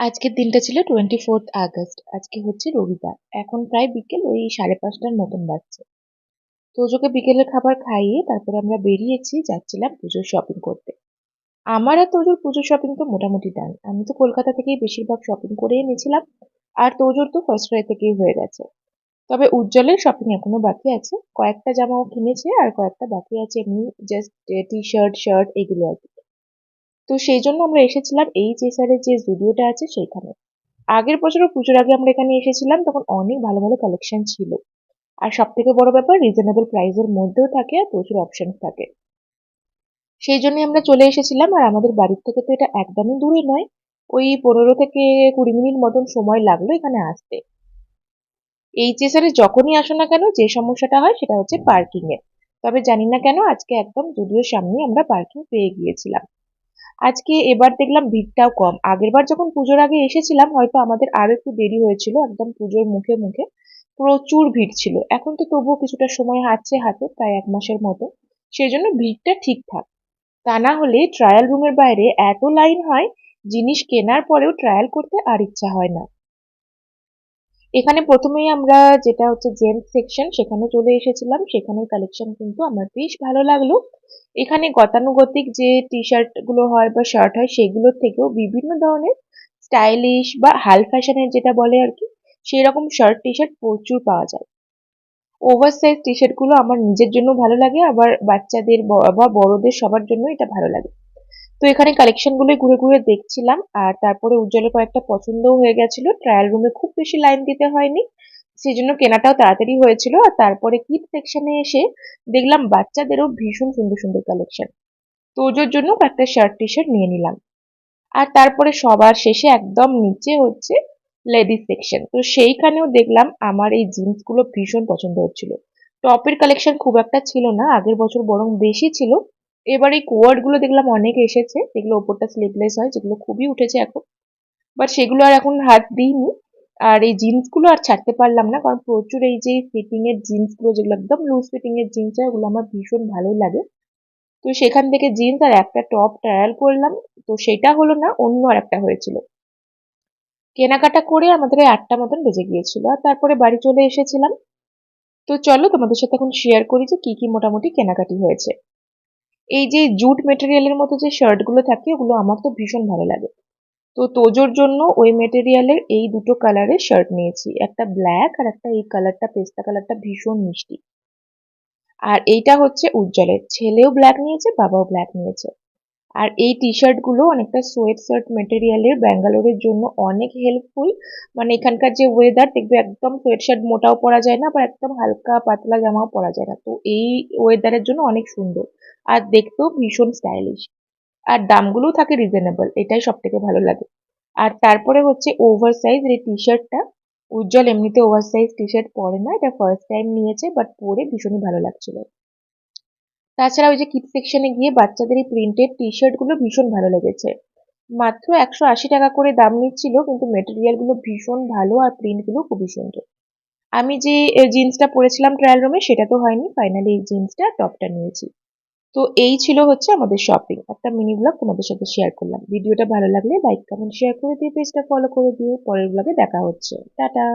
আজকের দিনটা ছিল টোয়েন্টি ফোর্থ আগস্ট, আজকে হচ্ছে রবিবার। এখন প্রায় বিকেল, ওই সাড়ে পাঁচটার মতন বাজছে। তোজোকে বিকেলের খাবার খাইয়ে তারপরে আমরা বেরিয়েছি, যাচ্ছিলাম পুজোর শপিং করতে। আমার আর তোজোর পুজোর শপিং তো মোটামুটি ডান আমি তো কলকাতা থেকেই বেশিরভাগ শপিং করে এনেছিলাম, আর তোজোর তো ফার্স্ট ক্রাই থেকেই হয়ে গেছে। তবে উজ্জ্বলের শপিং এখনও বাকি আছে। কয়েকটা জামাও কিনেছে, আর কয়েকটা বাকি আছে। এমনি জাস্ট টি শার্ট শার্ট এগুলো আর কি। তো সেই জন্য আমরা এসেছিলাম এই চেসারের যে জুডিওটা আছে সেইখানে। আগের বছরও পুজোর আগে আমরা এখানে এসেছিলাম, তখন অনেক ভালো ভালো কালেকশন ছিল। আর সব থেকে বড় ব্যাপার রিজনেবল প্রাইসের মধ্যেও থাকে আর প্রচুর অপশন থাকে। সেই জন্যই আমরা চলে এসেছিলাম, আর আমাদের বাড়ির থেকে তো এটা একদমই দূরে নয়, ওই পনেরো থেকে কুড়ি মিনিট মতন সময় লাগল এখানে আসতে। এই চেসারে যখনই আসো না কেন, যে সমস্যাটা হয় সেটা হচ্ছে পার্কিং এর তবে জানি না কেন, আজকে একদম যদিওর সামনে আমরা পার্কিং পেয়ে গিয়েছিলাম। আজকে এবার দেখলাম ভিড়টাও কম। আগেরবার যখন পুজোর আগে এসেছিলাম, হয়তো আমাদের আরও একটু দেরি হয়েছিল, একদম পুজোর মুখে মুখে। প্রচুর ভিড় ছিল। এখন তো তবুও কিছুটা সময় হাঁটছে হাতে, প্রায় এক মাসের মতো। সেই জন্য ভিড়টা ঠিকঠাক তা না হলে ট্রায়াল রুমের বাইরে এত লাইন হয়, জিনিস কেনার পরেও ট্রায়াল করতে আর ইচ্ছা হয় না। এখানে প্রথমেই আমরা যেটা হচ্ছে জেন্টস সেকশন সেখানে চলে এসেছিলাম। সেখানের কালেকশন কিন্তু আমার বেশ ভালো লাগল। এখানে গতানুগতিক যে টি শার্টগুলো হয় বা শার্ট হয়, সেগুলোর থেকেও বিভিন্ন ধরনের স্টাইলিশ বা হাল ফ্যাশনের যেটা বলে আর কি সেই রকম শার্ট টি শার্ট প্রচুর পাওয়া যায়। ওভার সাইজ টি শার্টগুলো আমার নিজের জন্য ভালো লাগে, আবার বাচ্চাদের বা বড়দের সবার জন্য এটা ভালো লাগে। তো এখানে কালেকশনগুলো ঘুরে ঘুরে দেখছিলাম, আর তারপরে উজ্জ্বলের কয়েকটা পছন্দও হয়ে গেছিল। ট্রায়াল রুমে খুব বেশি লাইন দিতে হয়নি সেই জন্য কেনাটাও তাড়াতাড়ি হয়েছিল। আর তারপরে কিড সেকশনে এসে দেখলাম বাচ্চাদেরও ভীষণ সুন্দর সুন্দর কালেকশন তোজোর জন্য কয়েকটা শার্ট টি শার্ট নিয়ে নিলাম। আর তারপরে সবার শেষে একদম নিচে হচ্ছে লেডিস সেকশন তো সেইখানেও দেখলাম আমার এই জিন্সগুলো ভীষণ পছন্দ হচ্ছিল। টপের কালেকশন খুব একটা ছিল না, আগের বছর বরং বেশি ছিল। এবার এই কোয়ার্ডগুলো দেখলাম অনেক এসেছে, যেগুলো ওপরটা স্লিপলেস হয়, যেগুলো খুবই উঠেছে এখন। বাট সেগুলো আর এখন হাত দিইনি। আর এই জিন্সগুলো আর ছাড়তে পারলাম না, কারণ প্রচুর এই যে ফিটিং এর জিন্সগুলো যেগুলো একদম লুজ ফিটিং এর জিন্স হয়, ওগুলো আমার ভীষণ ভালো লাগে। তো সেখান থেকে জিন্স আর একটা টপ ট্রায়াল করলাম। তো সেটা হলো না, অন্য আর একটা হয়েছিল। কেনাকাটা করে আমাদের এই আটটা মতন বেজে গিয়েছিল। আর তারপরে বাড়ি চলে এসেছিলাম। তো চলো তোমাদের সাথে এখন শেয়ার করি যে কি কি মোটামুটি কেনাকাটি হয়েছে। এই যে জুট মেটেরিয়ালের মতো যে শার্টগুলো থাকে, ওগুলো আমার তো ভীষণ ভালো লাগে। তো তোজোর জন্য ওই মেটেরিয়ালের এই দুটো কালারের শার্ট নিয়েছি। একটা ব্ল্যাক আর একটা এই কালারটা পেস্তা কালারটা ভীষণ মিষ্টি। আর এইটা হচ্ছে উজ্জ্বলের। ছেলেও ব্ল্যাক নিয়েছে, বাবাও ব্ল্যাক নিয়েছে। আর এই টি শার্টগুলো অনেকটা সোয়েট শার্ট মেটেরিয়ালের ব্যাঙ্গালোরের জন্য অনেক হেল্পফুল মানে এখানকার যে ওয়েদার দেখবে একদম সোয়েট শার্ট মোটাও পরা যায় না, আবার একদম হালকা পাতলা জামাও পরা যায় না। তো এই ওয়েদারের জন্য অনেক সুন্দর। আর দেখতেও ভীষণ স্টাইলিশ আর দামগুলোও থাকে রিজনেবল এটাই সব থেকে ভালো লাগে। আর তারপরে হচ্ছে ওভার সাইজ এই টি। শার্টটা উজ্জ্বল এমনিতে ওভার সাইজ টি শার্ট পরে না, এটা ফার্স্ট টাইম নিয়েছে বাট পরে ভীষণই ভালো লাগছিল। তাছাড়া ওই যে কিড সেকশনে গিয়ে বাচ্চাদের এই প্রিন্টেড টি শার্টগুলো ভীষণ ভালো লেগেছে। মাত্র একশো আশি টাকা করে দাম নিচ্ছিল, কিন্তু মেটেরিয়ালগুলো ভীষণ ভালো আর প্রিন্টগুলো খুবই সুন্দর। আমি যে জিন্সটা পরেছিলাম ট্রায়াল রুমে সেটা তো হয়নি ফাইনালি এই জিন্সটা টপটা নিয়েছি। তো এই ছিল হচ্ছে আমাদের শপিং একটা মিনি ব্লগ তোমাদের সাথে শেয়ার করলাম। ভিডিওটা ভালো লাগলে লাইক কমেন্ট শেয়ার করে দিয়ে পেজটা ফলো করে দিয়ে পরের ব্লগে দেখা হচ্ছে। টাটা!